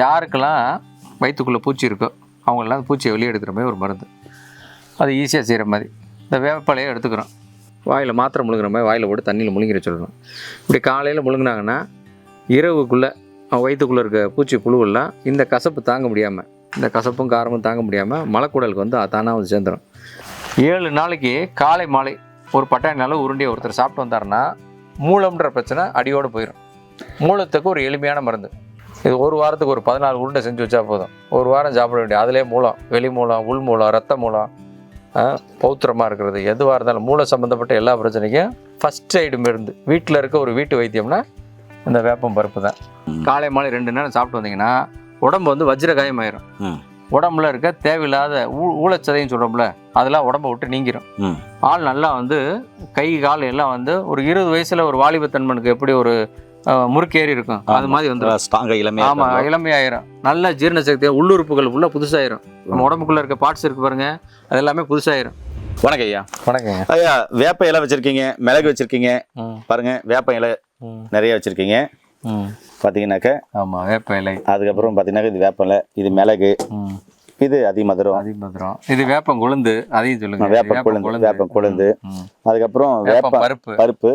யாருக்கெல்லாம் வயிற்றுக்குள்ளே பூச்சி இருக்கோ அவங்களெல்லாம் அந்த பூச்சியை வெளியே எடுக்கிற மாதிரி ஒரு மருந்து. அது ஈஸியாக செய்கிற மாதிரி. இந்த வேப்பலையை எடுத்துக்கிறோம். வாயில் மாத்திரை முழுங்குற மாதிரி வாயில் போட்டு தண்ணியில் முழுங்கிற சொல்லணும் இப்படி காலையில் முழுங்கினாங்கன்னா இரவுக்குள்ளே வயிற்றுக்குள்ளே இருக்க பூச்சி புழுவெல்லாம் இந்த கசப்பு தாங்க முடியாமல் இந்த கசப்பும் காரமும் தாங்க முடியாமல் மலைக்குடலுக்கு வந்து தானாக வந்து சேர்ந்துடும் ஏழு நாளைக்கு காலை மாலை ஒரு பட்டாணினால உருண்டியை ஒருத்தர் சாப்பிட்டு வந்தாருன்னா மூலம்ன்ற பிரச்சனை அடியோடு போயிடும் மூலத்துக்கு ஒரு எளிமையான மருந்து. இது ஒரு வாரத்துக்கு ஒரு பதினாலு உருண்டை செஞ்சு வச்சா போதும். ஒரு வாரம் சாப்பிட வேண்டிய அதிலே மூலம் வெளி மூலம் உள் மூலம் ரத்த மூலம் பௌத்திரமாக இருக்கிறது. எதுவாக இருந்தாலும் மூளை சம்மந்தப்பட்ட எல்லா பிரச்சனைக்கும் ஃபஸ்ட் எய்டு மருந்து. வீட்டில் இருக்க ஒரு வீட்டு வைத்தியம்னா இந்த வேப்பம் பருப்பு தான். காலை மாலை ரெண்டு நேரம் சாப்பிட்டு வந்தீங்கன்னா உடம்பு வந்து வஜ்ரகாயம் ஆயிரும். உடம்புல இருக்க தேவையில்லாத ஊ ஊழச்சதையும் சொல்கிறோம்ல அதெல்லாம் உடம்ப விட்டு நீங்கிரும். ஆள் நல்லா வந்து கை கால் எல்லாம் வந்து ஒரு இருபது வயசுல ஒரு வாலிபத்தன்மனுக்கு எப்படி ஒரு முறுக்கேறி இருக்கும். அது மாதிரி வந்து ஸ்ட்ராங்காக இளமையாக ஆமா இளமையாயிரும். நல்ல ஜீரண சக்தி உள்ளுறுப்புகள் உள்ள புதுசாயிரும். நம்ம உடம்புக்குள்ள இருக்க பார்ட்ஸ் இருக்கு பாருங்க அது எல்லாமே புதுசாயிரும். வணக்கம் ஐயா. வணக்கங்க. ஐயா வேப்ப இலை வச்சிருக்கீங்க மிளகு வச்சிருக்கீங்க. பாருங்க வேப்ப இலை நிறைய வச்சிருக்கீங்க. பார்த்தீங்கன்னாக்க ஆமா வேப்ப இலை. அதுக்கப்புறம் பார்த்தீங்கன்னா இது வேப்ப இலை இது மிளகு. இது அதிமதுரம். அதிமதுரம். இது வேப்பம் கொழுந்து அதையும் சொல்லுங்க. இது வேப்ப கொழுந்து வேப்பம் கொழுந்து. அதுக்கப்புறம் வேப்பம் வேப்ப பருப்பு. பருப்பு.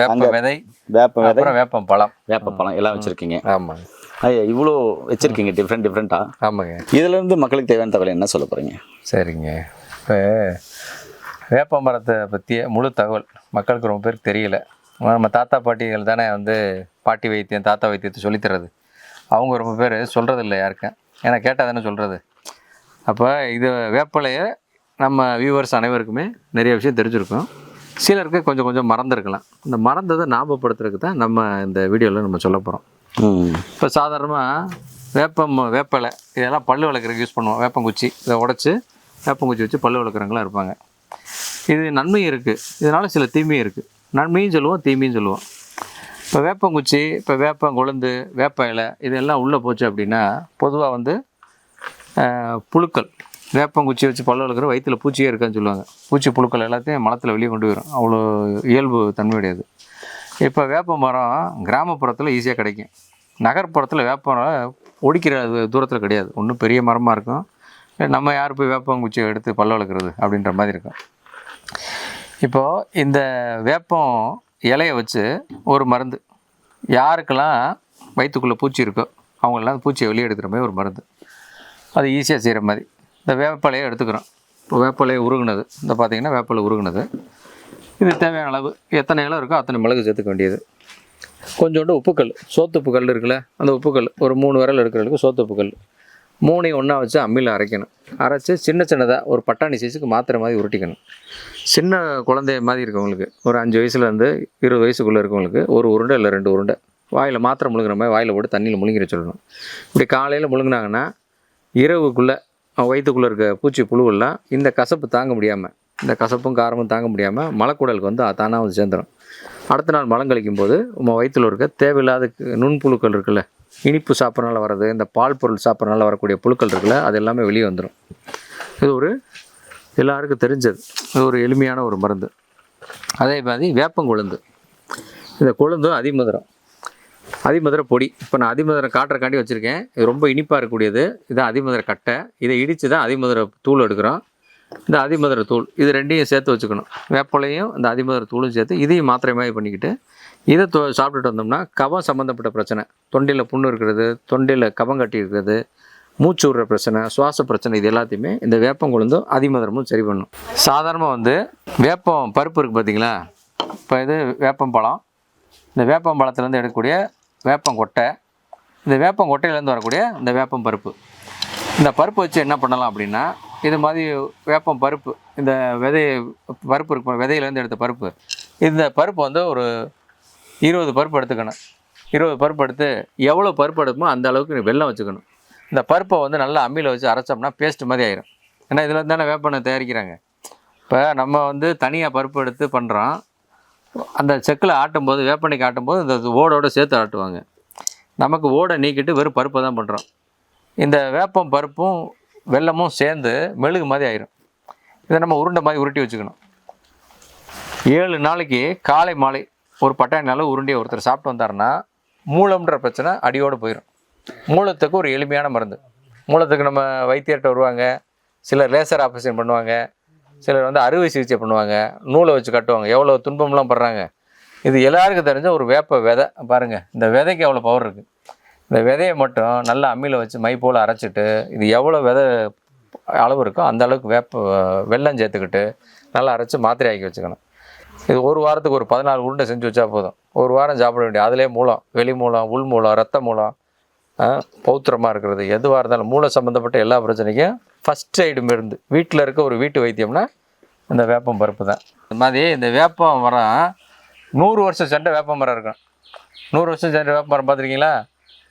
வேப்ப விதை. வேப்ப விதை. அப்புறம் வேப்பம் பழம். வேப்ப பழம் எல்லாம் வச்சிருக்கீங்க. ஆமா. ஐயா இவ்வளோ வச்சிருக்கீங்க டிஃப்ரெண்ட் டிஃப்ரெண்ட்டா ஆமாங்க. இதுல இருந்து மக்களுக்கு தேவையான தகவல் என்ன சொல்ல போறீங்க? சரிங்க. இப்போ வேப்ப மரத்தை பற்றிய முழு தகவல் மக்களுக்கு ரொம்ப பேருக்கு தெரியல. நம்ம தாத்தா பாட்டிகள் தானே வந்து பாட்டி வைத்தியம் தாத்தா வைத்தியத்தை சொல்லித்தரது அவங்க ரொம்ப பேர் சொல்கிறது இல்லை யாருக்கும். ஏன்னா கேட்டால் தானே சொல்கிறது அப்போ இது வேப்பலையை நம்ம வியூவர்ஸ் அனைவருக்குமே நிறைய விஷயம் தெரிஞ்சிருக்கும். சிலருக்கு கொஞ்சம் கொஞ்சம் மறந்துருக்கலாம். இந்த மறந்ததை ஞாபகப்படுத்துறதுக்கு தான் நம்ம இந்த வீடியோவில் நம்ம சொல்ல போகிறோம் இப்போ சாதாரணமாக வேப்பம் வேப்பலை இதெல்லாம் பல்லு விளக்குறதுக்கு யூஸ் பண்ணுவோம். வேப்பங்குச்சி. இதை உடச்சி வேப்பங்குச்சி வச்சு பல்லு விளக்குறவங்களாம் இருப்பாங்க. இது நன்மையும் இருக்குது இதனால் சில தீமையும் இருக்குது நன்மையும் சொல்லுவோம் தீமையும் சொல்லுவோம். இப்போ வேப்பங்குச்சி இப்போ வேப்பம் கொழுந்து வேப்ப இலை இதெல்லாம் உள்ளே போச்சு அப்படின்னா பொதுவாக வந்து புழுக்கள். வேப்பங்குச்சி வச்சு பல்லு வளர்க்குற வயிற்றில் பூச்சியே இருக்கான்னு சொல்லுவாங்க. பூச்சி புழுக்கள் எல்லாத்தையும் மலத்தில் வெளியே கொண்டு வரும் அவ்வளோ இயல்பு தன்மையுடையது இப்போ வேப்ப மரம் கிராமப்புறத்தில் ஈஸியாக கிடைக்கும். நகர்ப்புறத்தில் வேப்ப மரம் ஒடிக்கிற தூரத்தில் கிடையாது. ஒன்றும் பெரிய மரமாக இருக்கும். நம்ம யார் போய் வேப்பங்குச்சியை எடுத்து பல்ல வளர்க்குறது அப்படின்ற மாதிரி இருக்கும். இப்போது இந்த வேப்பம் இலையை வச்சு ஒரு மருந்து. யாருக்கெல்லாம் வயிற்றுக்குள்ளே பூச்சி இருக்கோ அவங்களெல்லாம் பூச்சியை வெளியே எடுக்கிற மாதிரி ஒரு மருந்து. அது ஈஸியாக செய்கிற மாதிரி. இந்த வேப்பலையை எடுத்துக்கிறோம். இப்போ வேப்பலையை உருகுனது. இந்த பார்த்தீங்கன்னா வேப்பலை உருகுனது. இது தேவையான அளவு. எத்தனை இலை இருக்கோ அத்தனை மிளகு சேர்த்துக்க வேண்டியது. கொஞ்சோண்டு உப்புக்கல். சோத்துப்பு கல் இருக்குல்ல அந்த உப்புக்கல். ஒரு மூணு விரல் இருக்கிறவங்களுக்கு சோத்துப்பு கல். மூணையும் ஒன்றா வச்சு அம்மியில் அரைக்கணும். அரைச்சி சின்ன சின்னதாக ஒரு பட்டாணி சைஸுக்கு மாத்திரை மாதிரி உருட்டிக்கணும். சின்ன குழந்தை மாதிரி இருக்கவங்களுக்கு ஒரு அஞ்சு வயசுலேருந்து இருபது வயசுக்குள்ளே இருக்கவங்களுக்கு ஒரு உருண்டை இல்லை ரெண்டு உருண்டை வாயில் மாத்திரை முழுங்குற மாதிரி வாயில் போட்டு தண்ணியில் முழுங்கிற சொல்லணும் இப்படி காலையில் முழுங்கினாங்கன்னா இரவுக்குள்ளே வயிற்றுக்குள்ளே இருக்க பூச்சி புழுவெல்லாம் இந்த கசப்பு தாங்க முடியாமல் இந்த கசப்பும் காரமும் தாங்க முடியாமல் மலக்குடலுக்கு வந்து தானாக வந்து சேர்ந்துடும் அடுத்த நாள் மலம் கழிக்கும் போது உங்கள் வயிற்றில் இருக்க தேவையில்லாத நுண்புழுக்கள் இருக்குல்ல இனிப்பு சாப்பிட்றனால வர்றது இந்த பால் பொருள் சாப்பிட்றனால வரக்கூடிய புழுக்கள் இருக்குல்ல அது எல்லாமே வெளியே வந்துடும் இது ஒரு எல்லாருக்கும் தெரிஞ்சது. இது ஒரு எளிமையான ஒரு மருந்து. அதே மாதிரி வேப்பங்குழுந்து. இந்த கொழுந்தும் அதிமதுரம். அதிமதுரை பொடி. இப்போ நான் அதிமதுரை காட்டுறக்காண்டி வச்சுருக்கேன். இது ரொம்ப இனிப்பாக இருக்கக்கூடியது. இதான் அதிமதுரை கட்டை. இதை இடித்து தான் அதிமதுரை தூள் எடுக்கிறோம். இந்த அதிமதுரை தூள் இது ரெண்டையும் சேர்த்து வச்சுக்கணும். வேப்பலையும் இந்த அதிமதுரை தூளும் சேர்த்து இதையும் மாத்திரை மாதிரி பண்ணிக்கிட்டு இதை தொ சாப்பிட்டுட்டு வந்தோம்னா கவம் சம்மந்தப்பட்ட பிரச்சனை. தொண்டையில் புண்ணு இருக்கிறது தொண்டையில் கவம் கட்டி இருக்கிறது மூச்சு விடுற பிரச்சனை சுவாச பிரச்சனை இது எல்லாத்தையுமே இந்த வேப்பங்குழுந்தும் அதிமதுரமும் சரி பண்ணும். சாதாரணமாக வந்து வேப்பம் பருப்பு இருக்குது பார்த்தீங்களா இப்போ இது வேப்பம் பழம். இந்த வேப்பம் பழத்துலேருந்து எடுக்கக்கூடிய வேப்பம் கொட்டை இந்த வேப்பம் கொட்டையிலேருந்து வரக்கூடிய இந்த வேப்பம் பருப்பு. இந்த பருப்பு வச்சு என்ன பண்ணலாம் அப்படின்னா இது மாதிரி வேப்பம் பருப்பு இந்த விதை பருப்பு இருக்கு விதையிலேருந்து எடுத்த பருப்பு. இந்த பருப்பு வந்து ஒரு இருபது பருப்பு எடுத்துக்கணும். இருபது பருப்பு எடுத்து எவ்வளோ பருப்பு எடுக்குமோ அந்த அளவுக்கு வெள்ளம் வச்சுக்கணும். இந்த பருப்பை வந்து நல்லா அம்மியில் வச்சு அரைச்சோம்னா பேஸ்ட் மாதிரி ஆயிரும். ஏன்னா இதில் தானே வேப்பெண்ணெய் தயாரிக்கிறாங்க. இப்போ நம்ம வந்து தனியாக பருப்பு எடுத்து பண்ணுறோம் அந்த செக்கில் ஆட்டும்போது வேப்பெண்ணெய்க்கு ஆட்டும்போது இந்த ஓடோடு சேர்த்து ஆட்டுவாங்க. நமக்கு ஓடை நீக்கிட்டு வெறும் பருப்பை தான் பண்ணுறோம் இந்த வேப்பம் பருப்பும் வெல்லமும் சேர்ந்து மெழுகு மாதிரி ஆயிரும். இதை நம்ம உருண்டை மாதிரி உருட்டி வச்சுக்கணும். ஏழு நாளைக்கு காலை மாலை ஒரு பட்டாணினால உருண்டியை ஒருத்தர் சாப்பிட்டு வந்தாருன்னா மூலம்ன்ற பிரச்சனை அடியோடு போயிடும் மூலத்துக்கு ஒரு எளிமையான மருந்து. மூலத்துக்கு நம்ம வைத்தியர்கிட்ட வருவாங்க சிலர் லேசர் ஆப்ரேஷன் பண்ணுவாங்க சிலர் வந்து அறுவை சிகிச்சை பண்ணுவாங்க நூலை வச்சு கட்டுவாங்க. எவ்வளோ துன்பம்லாம் படுறாங்க. இது எல்லாருக்கும் தெரிஞ்ச ஒரு வேப்ப விதை. பாருங்கள் இந்த விதைக்கு எவ்வளோ பவர் இருக்குது இந்த விதையை மட்டும் நல்லா அம்மியில் வச்சு மை போல் அரைச்சிட்டு இது எவ்வளோ விதை அளவு இருக்கோ அந்த அளவுக்கு வேப்ப வெல்லம் சேர்த்துக்கிட்டு நல்லா அரைச்சி மாத்திரை ஆக்கி வச்சுக்கணும். இது ஒரு வாரத்துக்கு ஒரு பதினாலு உருண்டை செஞ்சு வச்சா போதும். ஒரு வாரம் சாப்பிட வேண்டிய அதிலே மூலம் வெளி மூலம் உள் மூலம் ரத்த மூலம் பௌத்திரமாக இருக்கிறது. எதுவாக இருந்தாலும் மூளை சம்மந்தப்பட்ட எல்லா பிரச்சனைக்கும் ஃபஸ்ட் எய்டு மருந்து. வீட்டில் இருக்க ஒரு வீட்டு வைத்தியம்னா இந்த வேப்பம் பருப்பு தான். இந்த மாதிரி இந்த வேப்பம் மரம் நூறு வருஷம் சென்ற வேப்ப மரம் இருக்கும். நூறு வருஷம் சென்ற வேப்ப மரம் பார்த்துருக்கீங்களா?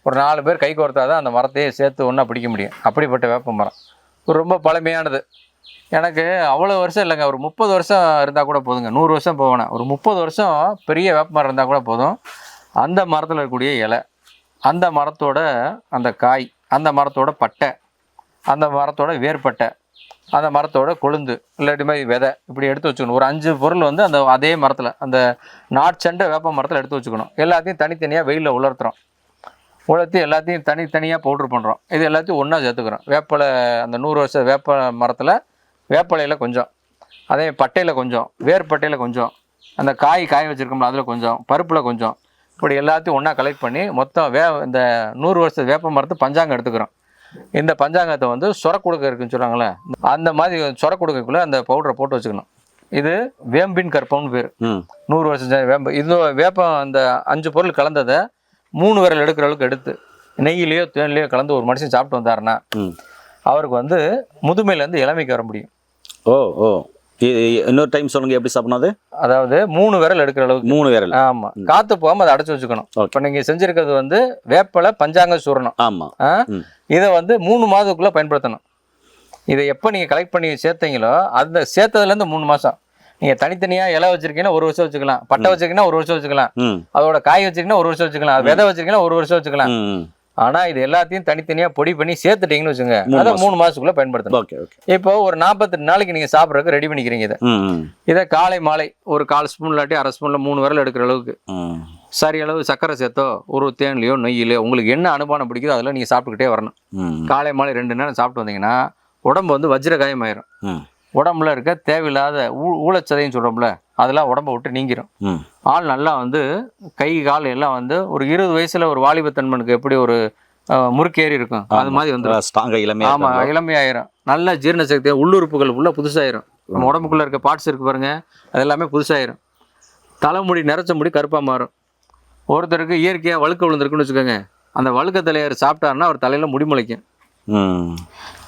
ஒரு நாலு பேர் கை கோர்த்தா தான் அந்த மரத்தையே சேர்த்து ஒன்றா பிடிக்க முடியும். அப்படிப்பட்ட வேப்ப மரம். ஒரு ரொம்ப பழமையானது. எனக்கு அவ்வளோ வருஷம் இல்லைங்க. ஒரு முப்பது வருஷம் இருந்தால் கூட போதுங்க. நூறு வருஷம் போவேன். ஒரு முப்பது வருஷம் பெரிய வேப்ப மரம் இருந்தால் கூட போதும். அந்த மரத்தில் இருக்கக்கூடிய இலை அந்த மரத்தோட அந்த காய் அந்த மரத்தோட பட்டை அந்த மரத்தோட வேர்பட்டை அந்த மரத்தோட கொழுந்து இல்லாட்டி மாதிரி விதை இப்படி எடுத்து வச்சுக்கணும். ஒரு அஞ்சு பொருள் வந்து அந்த அதே மரத்தில் அந்த நாட்செண்டை வேப்ப மரத்தில் எடுத்து வச்சுக்கணும். எல்லாத்தையும் தனித்தனியாக வெயிலில் உலர்த்துறோம். உலர்த்தி எல்லாத்தையும் தனித்தனியாக பவுட்ரு பண்ணுறோம் இது எல்லாத்தையும் ஒன்றா சேர்த்துக்கிறோம். வேப்பலை அந்த நூறு வருஷம் வேப்ப மரத்தில் வேப்பலையில் கொஞ்சம் அதே பட்டையில் கொஞ்சம் வேர்பட்டையில் கொஞ்சம் அந்த காய் காய வச்சுருக்கோம்ல அதில் கொஞ்சம் பருப்பில் கொஞ்சம் இப்படி எல்லாத்தையும் ஒன்றா கலெக்ட் பண்ணி மொத்தம் வே இந்த நூறு வருஷத்து வேப்ப மரத்து பஞ்சாங்கம் எடுத்துக்கிறோம். இந்த பஞ்சாங்கத்தை வந்து சொரக்குடுக்க இருக்குன்னு சொல்கிறாங்களே அந்த மாதிரி சொரக்குடுக்கைக்குள்ளே அந்த பவுடரை போட்டு வச்சுக்கணும். இது வேம்பின் கற்பம்னு பேர். நூறு வருஷம் வேம்பு. இது வேப்பம் அந்த அஞ்சு பொருள் கலந்ததை மூணு விரல் எடுக்கிற அளவுக்கு எடுத்து நெய்யிலையோ தேன்லையோ கலந்து ஒரு மனுஷன் சாப்பிட்டு வந்தாருன்னா அவருக்கு வந்து முதுமையிலேருந்து இளமைக்கு வர முடியும். ஓ ஓ. இன்னொரு டைம் சொல்லுங்க எப்படி சாப்பிடணும் அது? அதாவது மூணு விரல் எடுக்கிற அளவுக்கு. மூணு விரல். ஆமாம் காற்று போகாமல் அதை அடைச்சி வச்சுக்கணும். இப்போ நீங்கள் செஞ்சுருக்கிறது வந்து வேப்பலை பஞ்சாங்க சூரணம். ஆமா. இதை வந்து மூணு மாதத்துக்குள்ளே பயன்படுத்தணும். இதை எப்போ நீங்கள் கலெக்ட் பண்ணி சேர்த்தீங்களோ அந்த சேர்த்ததுலேருந்து மூணு மாதம் நீங்கள் தனித்தனியாக இலை வச்சிருக்கீங்கன்னா ஒரு வருஷம் வச்சுக்கலாம். பட்டை வச்சிருக்கீங்கன்னா ஒரு வருஷம் வச்சுக்கலாம். அதோட காய் வச்சிருக்கீங்கன்னா ஒரு வருஷம் வச்சுக்கலாம். விதை வச்சிருக்கீங்கன்னா ஒரு வருஷம் வச்சுக்கலாம். ஆனா இது எல்லாத்தையும் தனித்தனியா பொடி பண்ணி சேர்த்துட்டீங்கன்னு வச்சுங்க அதை. மூணு மாசத்துக்குள்ள பயன்படுத்தணும். Okay okay. இப்போ ஒரு நாற்பத்தெட்டு நாளைக்கு நீங்க சாப்பிட்றதுக்கு ரெடி பண்ணிக்கிறீங்க இதை. இதை காலை மாலை ஒரு கால் ஸ்பூன் இல்லாட்டி அரை ஸ்பூன்ல மூணு விரல் எடுக்கிற அளவுக்கு. சரி அளவு சக்கரை சேர்த்தோ ஒரு தேன்லையோ நெய்யிலையோ உங்களுக்கு என்ன அனுமானம் பிடிக்குதோ அதில் நீங்கள் சாப்பிட்டுக்கிட்டே வரணும். காலை மாலை ரெண்டு நேரம் சாப்பிட்டு வந்தீங்கன்னா உடம்பு வந்து வஜ்ர காயமாயிரும் ம். உடம்புல இருக்க தேவையில்லாத ஊ ஊழச்சதையும் சொல்கிறோம்ல அதெல்லாம் உடம்ப விட்டு நீங்கிரும். ஆள் நல்லா வந்து கை கால் எல்லாம் வந்து ஒரு இருபது வயசுல ஒரு வாலிபத்தன்மனுக்கு எப்படி ஒரு முறுக்கேறி இருக்கும். அது மாதிரி வந்து ஸ்ட்ராங்கா இளமையா ஆமா இருக்காங்க. இளமையாயிரும். நல்ல ஜீரண சக்தி உள்ளுறுப்புகள் உள்ள புதுசாயிரும். நம்ம உடம்புக்குள்ள இருக்க பார்ட்ஸ் இருக்கு பாருங்க அது எல்லாமே புதுசாயிரும். தலைமுடி நிறச்ச முடி கருப்பா மாறும். ஒருத்தருக்கு இயற்கையா வழுக்க விழுந்திருக்குன்னு வச்சுக்கோங்க. அந்த வழுக்க தலையார் சாப்பிட்டாருன்னா அவர் தலையில முடி முளைக்கும். ம்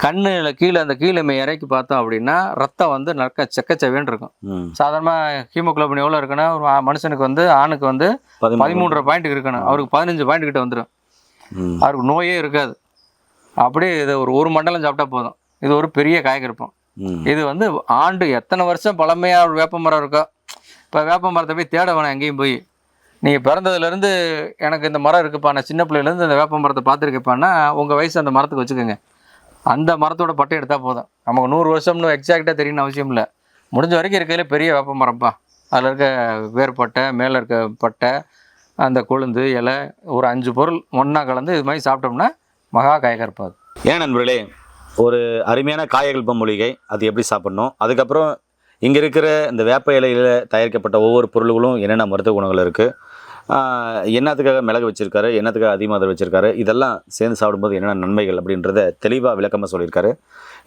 கண்ணுல கீழே அந்த கீழே இறக்கி பார்த்தோம் அப்படின்னா ரத்தம் வந்து நற்க செக்கச்சவேன்னு இருக்கும். சாதாரணமாக ஹீமோகுளோபின் எவ்வளோ இருக்குன்னா ஒரு மனுஷனுக்கு வந்து ஆணுக்கு வந்து பதிமூன்றரை பாயிண்ட் இருக்கணும் அவருக்கு பதினஞ்சு பாயிண்ட் கிட்ட வந்துடும் அவருக்கு நோயே இருக்காது. அப்படியே இது ஒரு ஒரு மண்டலம் சாப்பிட்டா போதும். இது ஒரு பெரிய காய்கறிப்பம் இது வந்து ஆண்டு எத்தனை வருஷம் பழமையாக ஒரு வேப்ப மரம் இருக்கோ இப்போ வேப்ப மரத்தை போய் தேட வேணாம் எங்கேயும் போய். நீங்கள் பிறந்ததுலேருந்து எனக்கு இந்த மரம் இருக்குப்பா. நான் சின்ன பிள்ளையிலேருந்து இந்த வேப்ப மரத்தை பார்த்துருக்கேப்பான்னா உங்கள் வயசு அந்த மரத்துக்கு வச்சுக்கோங்க. அந்த மரத்தோட பட்டை எடுத்தால் போதும். நமக்கு நூறு வருஷம்னு எக்ஸாக்டாக தெரியணும்னு அவசியம் இல்லை. முடிஞ்ச வரைக்கும் இருக்கையில பெரிய வேப்ப மரம்ப்பா. அதில் இருக்க வேர்பட்டை மேலே இருக்க பட்டை அந்த கொழுந்து இலை ஒரு அஞ்சு பொருள் ஒன்றா கலந்து இது மாதிரி சாப்பிட்டோம்னா மகா காய்கறிப்பாது ஏன் நண்பர்களே ஒரு அருமையான காயகல்ப மூலிகை. அது எப்படி சாப்பிட்ணும்? அதுக்கப்புறம் இங்கே இருக்கிற இந்த வேப்ப இலையில் தயாரிக்கப்பட்ட ஒவ்வொரு பொருள்களும் என்னென்ன மருத்துவ குணங்கள் இருக்குது என்னத்துக்காக மிளகு வச்சுருக்காரு? என்னத்துக்காக அதிகமாக வச்சுருக்காரு? இதெல்லாம் சேர்ந்து சாப்பிடும்போது என்னென்ன நன்மைகள் அப்படின்றத தெளிவாக விளக்கமாக சொல்லியிருக்காரு.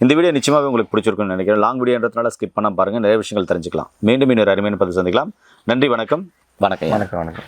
இந்த வீடியோ நிச்சயமாகவே உங்களுக்கு பிடிச்சிருக்குன்னு நினைக்கிறேன். லாங் வீடியோன்றதுனால ஸ்கிப் பண்ணால் பாருங்கள் நிறைய விஷயங்கள் தெரிஞ்சுக்கலாம். மீண்டும் இன்னொரு அருமையான பதிவு சந்திக்கலாம். நன்றி வணக்கம் வணக்கம். வணக்கம் வணக்கம்.